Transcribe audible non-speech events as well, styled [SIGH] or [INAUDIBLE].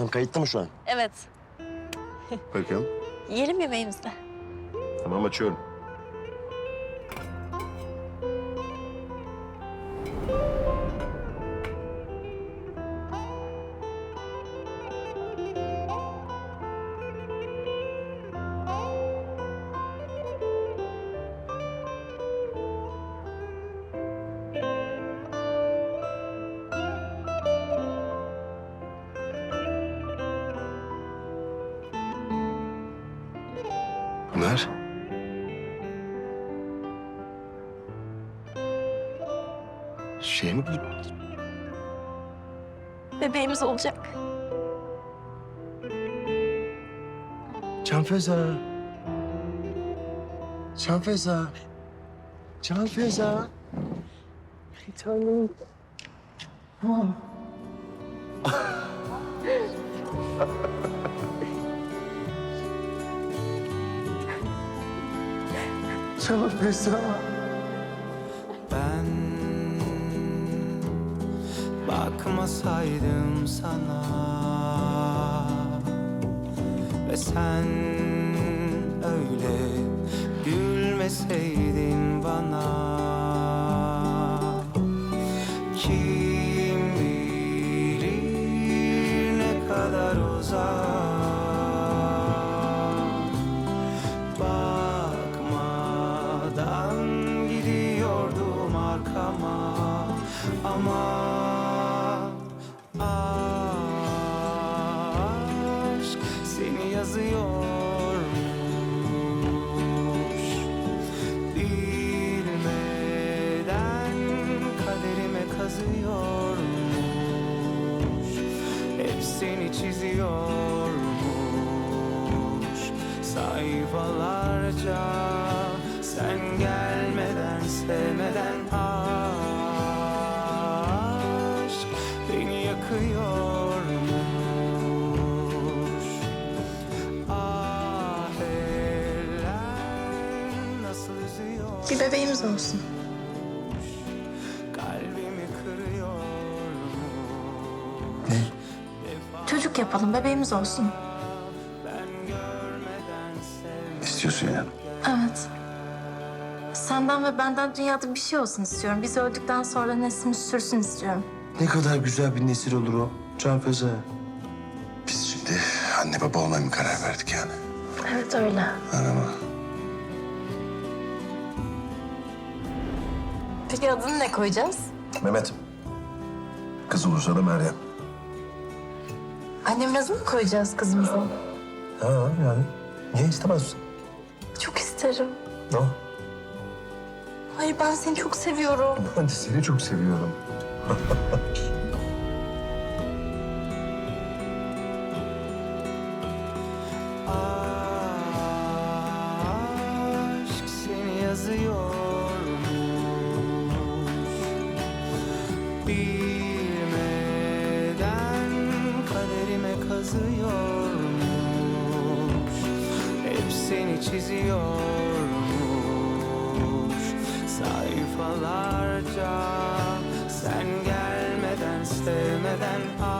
Tamam kayıtlı mı şu an? Evet. Bakalım. Yiyelim yemeğimizi de. Tamam açıyorum. Pınar. Şey mi bu? Bebeğimiz olacak. Can Feza. Can Feza. Can Feza. Bir tanem. [LAUGHS] Can Feza. Ben bakmasaydım sana Ve sen öyle gülmeseydin bana Kim bilir ne kadar uzak arkama ama aşk seni yazıyormuş. Bilmeden kaderime kazıyormuş. Hep seni çiziyormuş. Sayfalarca sen gelmeden sevmeden aşk beni yakıyormuş ah eller nasıl üzüyor Bir bebeğimiz olsun. kalbimi kırıyormuş Ne? Çocuk yapalım, bebeğimiz olsun. ben görmeden sevmeden İstiyorsun yani. Evet. Senden ve benden dünyada bir şey olsun istiyorum. Biz öldükten sonra neslimiz sürsün istiyorum. Ne kadar güzel bir nesil olur o. Can Feza. Biz şimdi anne baba olmaya mı karar verdik yani? Evet öyle. Arama. Peki adını ne koyacağız? Mehmet. Kız olursa da Meryem. Annemin adını mı koyacağız kızımıza? Ha yani. Niye istemez misin? Çok isterim. Ne? Hayır ben seni çok seviyorum. Ben de seni çok seviyorum. Aşk seni yazıyormuş Bilmeden kaderime kazıyormuş Hep seni çiziyormuş Sayfalarca sen gelmeden sevmeden aşk